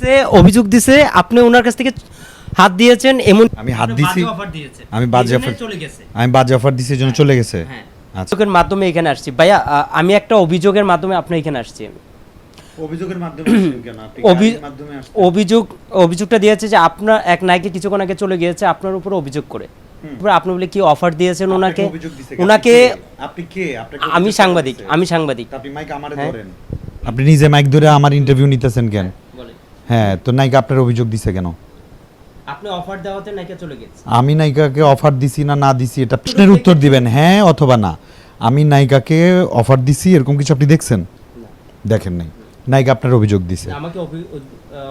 দিছে অভিযোগ দিছে আপনি ওনার কাছ থেকে হাত দিয়েছেন এমন আমি হাত দিছি। আমি বাজে জন্যই চলে গেছে। আমি বাজে অফার দিছি জন্য চলে গেছে। হ্যাঁ। আচ্ছা। অভিযোগের মাধ্যমে এখানে আসছি। ভাইয়া আমি একটা অভিযোগের মাধ্যমে আপনি এখানে আসছি। অভিযোগের মাধ্যমে কেন? আপনি অভিযোগ অভিযোগটা দিয়েছে যে আপনার এক নায়কে কিছুক্ষণ আগে চলে গিয়েছে আপনার উপর অভিযোগ করে। আপনি বলে কি অফার দিয়েছেন ওনাকে? ওনাকে আপনি কে? আমি সাংবাদিক আমি সাংবাদিক। আপনি মাইক আমারে হ্যাঁ। ধরেন। আপনি নিজে মাইক ধরে আমার ইন্টারভিউ নিতেছেন কেন? হ্যাঁ তো নায়িকা আপনার অভিযোগ দিছে কেন? আপনি অফার দেওয়াতে নাকি চলে গেছে। আমি নায়িকাকে অফার দিছি না না দিছি এটা প্রশ্নের উত্তর দিবেন হ্যাঁ অথবা না? আমি নায়িকাকে অফার দিছি এরকম কিছু আপনি দেখছেন? দেখেন নাই। নায়িকা আপনার অভিযোগ দিছে। আমাকে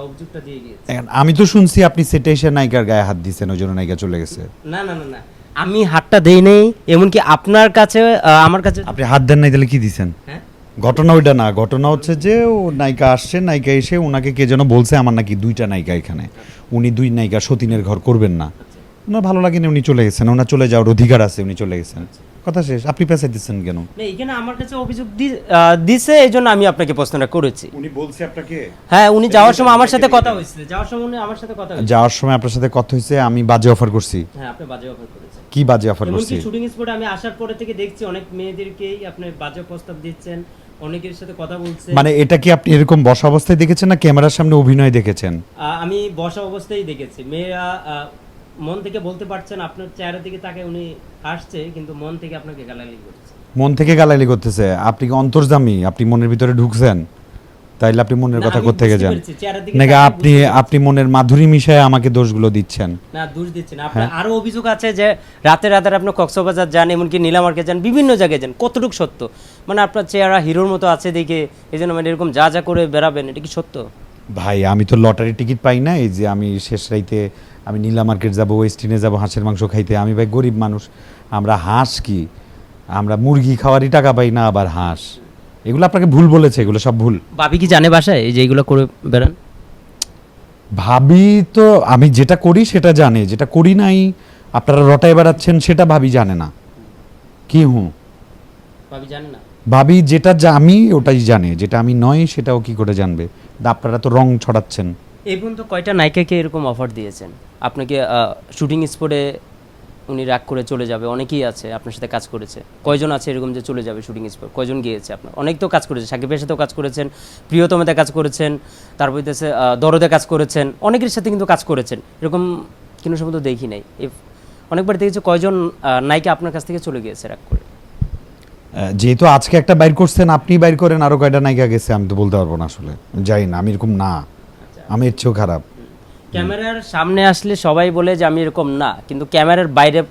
অভিযোগটা দিয়ে গিয়েছে আমি তো শুনছি আপনি সেটে এসে নায়িকার গায়ে হাত দিছেন ওই জন্য নায়িকা চলে গেছে। না না না না। আমি হাতটা দেই নেই এমনকি আপনার কাছে আমার কাছে আপনি হাত দেন নাই তাহলে কি দিছেন? হ্যাঁ? ঘটনা ওইটা না ঘটনা হচ্ছে যে ও নায়িকা আসছে নায়িকা এসে ওনাকে কে যেন বলছে আমার নাকি দুইটা নায়িকা এখানে। উনি দুই নায়িকা সতীনের ঘর করবেন না। ওনার ভালো লাগেনি উনি চলে গেছেন ওনার চলে যাওয়ার অধিকার আছে উনি চলে গেছেন। কথা শেষ আপনি পেঁচাই দিচ্ছেন কেন? এখানে আমার কাছে অভিযোগ দিছে এই জন্য আমি আপনাকে প্রশ্নটা করেছি। উনি বলছে আপনাকে? হ্যাঁ উনি যাওয়ার সময় আমার সাথে কথা হয়েছে যাওয়ার সময় উনি আমার সাথে কথা হয়েছে যাওয়ার সময় আপনার সাথে কথা হয়েছে আমি বাজে অফার করছি। হ্যাঁ আপনি বাজে অফার করেছেন। কি বাজে অফার করছি? শুটিং স্পটে আমি আসার পরে থেকে দেখছি অনেক মেয়েদেরকেই আপনি বাজে প্রস্তাব দিচ্ছেন। অনেকের সাথে কথা বলছেন মানে এটা কি আপনি এরকম বসা অবস্থায় দেখেছেন না ক্যামেরার সামনে অভিনয় দেখেছেন? আমি বসা অবস্থায় দেখেছি। মেয়েরা মন থেকে বলতে পারছেন আপনার চেহারা দিকে তাকে উনি হাসছে কিন্তু মন থেকে আপনাকে গালাগালি করছে। মন থেকে গালালি করতেছে। আপনি কি অন্তর্জামী? আপনি মনের ভিতরে ঢুকছেন? তাইলে আপনি মনের কথা কোথেকে বুঝতে যান নাকি আপনি আপনি মনের মাধুরী মিশায় আমাকে দোষগুলো দিচ্ছেন? না দোষ দিচ্ছেন আপনার আরও অভিযোগ আছে যে রাতে রাতে আপনি কক্সবাজার যান এমনকি নীলামার্কে যান বিভিন্ন জায়গায় যান কতটুকু সত্য? মানে আপনার চেহারা হিরোর মতো আছে দেখে এই জন্য মানে এরকম যা যা করে বেড়াবেন এটা কি সত্য? ভাই আমি তো লটারি টিকিট পাই না এই যে আমি শেষ রাইতে আমি নীলা মার্কেট যাব ওয়েস্টিনে যাব হাঁসের মাংস খাইতে। আমি ভাই গরিব মানুষ। আমরা হাঁস কি? আমরা মুরগি খাওয়ারই টাকা পাই না আবার হাঁস। এগুলো আপনাকে ভুল বলেছে এগুলো সব ভুল। ভাবি কি জানে বাসায়? এই যে এইগুলো করে বেড়ান। ভাবি তো আমি যেটা করি সেটা জানে যেটা করি নাই আপনারা রটায় বেড়াচ্ছেন সেটা ভাবি জানে না। কি হুঁ ভাবি জানে না। ভাবি যেটা যা আমি ওটাই জানে যেটা আমি নয় সেটাও কি করে জানবে? আপনারা তো রং ছড়াচ্ছেন। এই পর্যন্ত কয়টা নায়িকাকে এরকম অফার দিয়েছেন? আপনাকে শুটিং স্পটে উনি রাগ করে চলে যাবে। অনেকেই আছে আপনার সাথে কাজ করেছে। কয়জন আছে এরকম যে চলে যাবে শুটিং স্পট কয়জন গিয়েছে আপনার? অনেক তো কাজ করেছে। সাকিবের সাথেও কাজ করেছেন প্রিয়তমাতে কাজ করেছেন তারপর হইতেছে দরদে কাজ করেছেন অনেকের সাথে কিন্তু কাজ করেছেন। এরকম কিন্তু সম্ভবত দেখি নাই। অনেকবার দেখেছি কয়জন নায়িকা আপনার কাছ থেকে চলে গিয়েছে রাগ করে। যেহেতু আজকে একটা বাইর করছেন আপনি বাইর করেন আরও কয়টা নায়িকা গেছে আমি তো বলতে পারব না আসলে। যাই না আমি এরকম না। আমি এর চেয়েও খারাপ। ক্যামেরার সামনে আসলে সবাই বলে যে আমি এরকম না কিন্তু ক্যামেরার বাইরে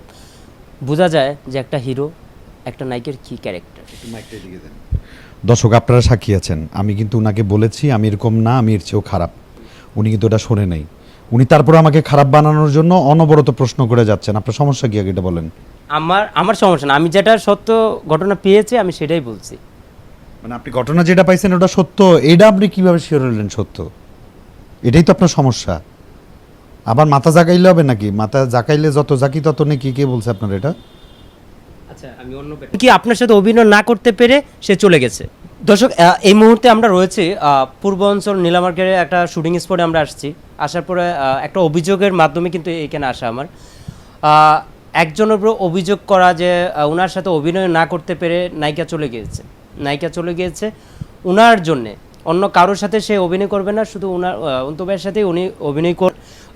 বোঝা যায় যে একটা হিরো একটা নায়িকের কি ক্যারেক্টার। দর্শক আপনারা সাক্ষী আছেন। আমি কিন্তু উনাকে বলেছি আমি এরকম না আমি এর চেয়েও খারাপ। উনি কিন্তু ওটা শোনে নাই। উনি তারপর আমাকে খারাপ বানানোর জন্য অনবরত প্রশ্ন করে যাচ্ছেন। আপনার সমস্যা কি আগে এটা বলেন? আমার আমার সমস্যা না। আমি যেটা সত্য ঘটনা পেয়েছি আমি সেটাই বলছি। মানে আপনি ঘটনা যেটা পাইছেন ওটা সত্য এটা আপনি কীভাবে শিওর হলেন সত্য? এটাই তো আপনার সমস্যা। আবার মাথা জাগাইলে হবে নাকি? মাথা জাকাইলে যত জাকি তত নাকি কে বলছে আপনার এটা? আচ্ছা আমি অন্য কি আপনার সাথে অভিনয় না করতে পেরে সে চলে গেছে? দর্শক এই মুহূর্তে আমরা রয়েছি আহ, পূর্ব অঞ্চল নীলামার্কের একটা শুটিং স্পটে আমরা আসছি। আসার পরে একটা অভিযোগের মাধ্যমে কিন্তু এখানে আসা আমার। আহ, একজনের উপর অভিযোগ করা যে ওনার সাথে অভিনয় না করতে পেরে নায়িকা চলে গিয়েছে। নায়িকা চলে গিয়েছে ওনার জন্যে। অন্য কারোর সাথে সে অভিনয় করবে না শুধু ওনার অন্তবের সাথেই উনি অভিনয়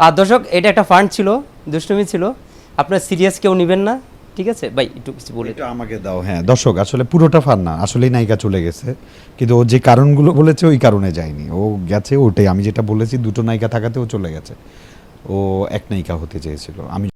আর দর্শক, এটা একটা ফান্ড ছিল, দুষ্টুমি ছিল। আপনার সিরিয়াস কেউ নেবেন না, ঠিক আছে? ভাই, একটু কিছু বলে আমাকে দাও হ্যাঁ। দর্শক, আসলে পুরোটা ফান না, আসলেই নায়িকা চলে গেছে। কিন্তু ও যে কারণগুলো বলেছে, ওই কারণে যায়নি। ও গেছে, ওটাই। আমি যেটা বলেছি, দুটো নায়িকা থাকাতে ও চলে গেছে। ও এক নায়িকা হতে চেয়েছিল। আমি